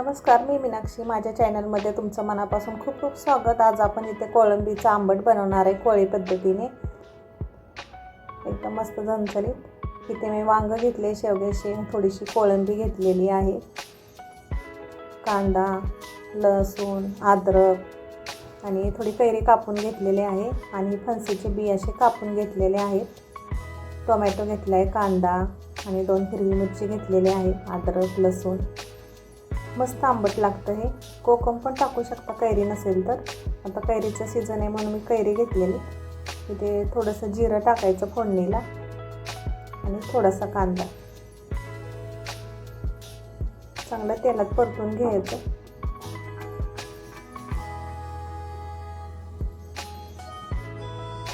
नमस्कार मी मीनाक्षी. माझ्या चॅनलमध्ये तुमचं मनापासून खूप खूप स्वागत. आज आपण इथे कोळंबीचं आंबट बनवणार आहे कोळी पद्धतीने. एकदम मस्त झणझणीत. इथे मी वांगं घेतले शेवगे शेंग थोडीशी कोळंबी घेतलेली आहे. कांदा लसूण अद्रक आणि थोडी कैरी कापून घेतलेली आहे आणि फणसीचे बी असे कापून घेतलेले आहेत. टोमॅटो घेतला आहे कांदा आणि दोन हिरवी मिरची घेतलेली आहे अद्रक लसूण. मस्त आंबट लागतं हे. कोकम पण टाकू शकता कैरी नसेल तर. आता कैरीचं सीझन आहे म्हणून मी कैरी घेतलेली. इथे थोडंसं जिरं टाकायचं फोडणीला आणि थोडासा कांदा. चांगलं तेलात परतून घ्यायचं.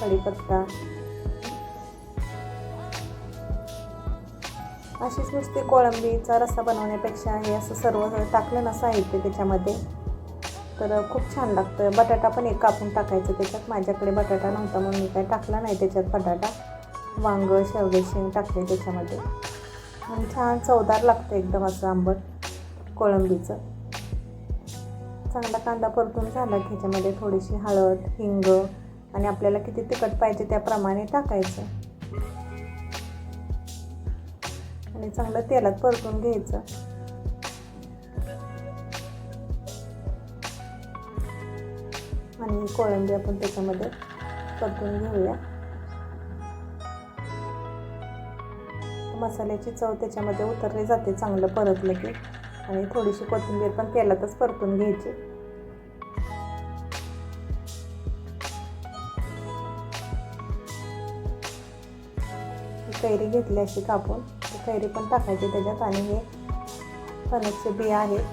कढीपत्ता. अशीच नुसती कोळंबीचा रस्सा बनवण्यापेक्षा हे असं सर्व टाकलं ना साहित्य त्याच्यामध्ये तर खूप छान लागतं बटाटा पण एक कापून टाकायचं त्याच्यात. माझ्याकडे बटाटा नव्हता म्हणून मी काय टाकला नाही त्याच्यात बटाटा. वांग शेवगे शेंग टाकले त्याच्यामध्ये. आणि छान चवदार लागतं एकदम असं आंबट कोळंबीचं. चांगला कांदा परतून झाला की थोडीशी हळद हिंग आणि आपल्याला किती तिखट पाहिजे त्याप्रमाणे टाकायचं. आणि चांगलं तेलात परतून घ्यायचं. आणि कोळंबी आपण त्याच्यामध्ये परतून घेऊया. मसाल्याची चव त्याच्यामध्ये उतरली जाते चांगलं परतलं की. आणि थोडीशी कोथिंबीर पण तेलातच परतून घ्यायची. कैरी घेतली अशी कापून. कैरी पण टाकायची त्याच्यात आणि हे कणकचे बिया आहेत.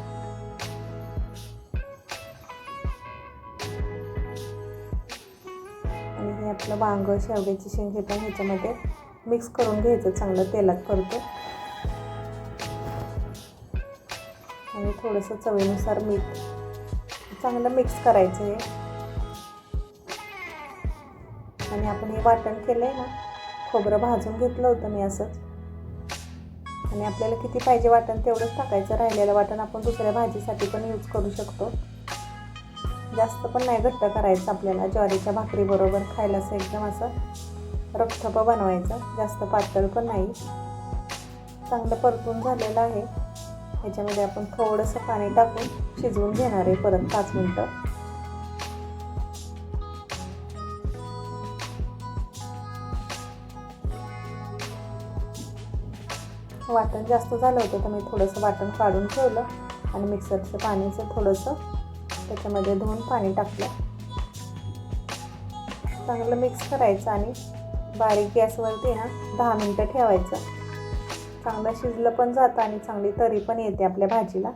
आणि हे आपलं वांग शेवग्याची शेंग हे पण ह्याच्यामध्ये मिक्स करून घ्यायचं चांगलं तेलात करतो आणि थोडंसं चवीनुसार मीठ. चांगलं मिक्स करायचं हे. आणि आपण हे वाटण केलं आहे ना खोबरं भाजून घेतलं होतं मी असंच. आणि आपल्याला किती पाहिजे वाटण तेवढंच टाकायचं. राहिलेलं वाटण आपण दुसऱ्या भाजीसाठी पण यूज करू शकतो. जास्त पण नाही घट्ट करायचं आपल्याला. ज्वारीच्या भाकरीबरोबर खायला असं एकदम असं रखठप बनवायचं. जास्त पातळ पण नाही. चांगलं परतून झालेलं आहे. ह्याच्यामध्ये आपण थोडंसं पाणी टाकून शिजवून घेणार आहे परत पाच मिनटं. वाटण जास्त झालं होतं तर मी थोडंसं वाटण काढून ठेवलं आणि मिक्सरचं पाणीचं थोडंसं त्याच्यामध्ये धुवून पाणी टाकलं. चांगलं मिक्स करायचं आणि बारीक गॅसवरती ना दहा मिनटं ठेवायचं. चांगलं शिजलं पण जातं आणि चांगली तरी पण येते आपल्या भाजीला.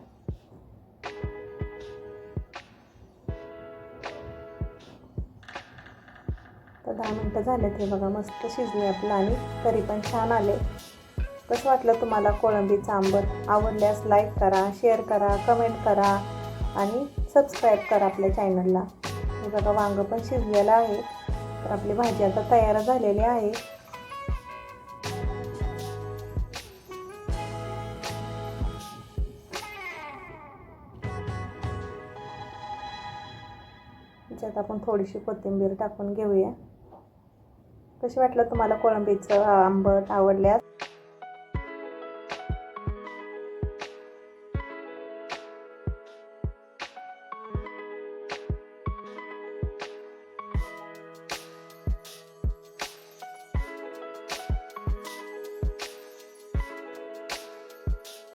तर दहा मिनटं झाले ते बघा मस्त शिजले आपलं आणि तरी पण छान आले. कसं वाटलं तुम्हाला कोळंबीचं आंबट आवडल्यास लाईक करा शेअर करा कमेंट करा आणि सबस्क्राईब करा आपल्या चॅनलला हे बघा वांगं पण शिजलेलं आहे. तर आपली भाजी आता तयार झालेली आहे. त्याच्यात आपण थोडीशी कोथिंबीर टाकून घेऊया. कशी वाटलं तुम्हाला कोळंबीचं आंबट आवडल्यास?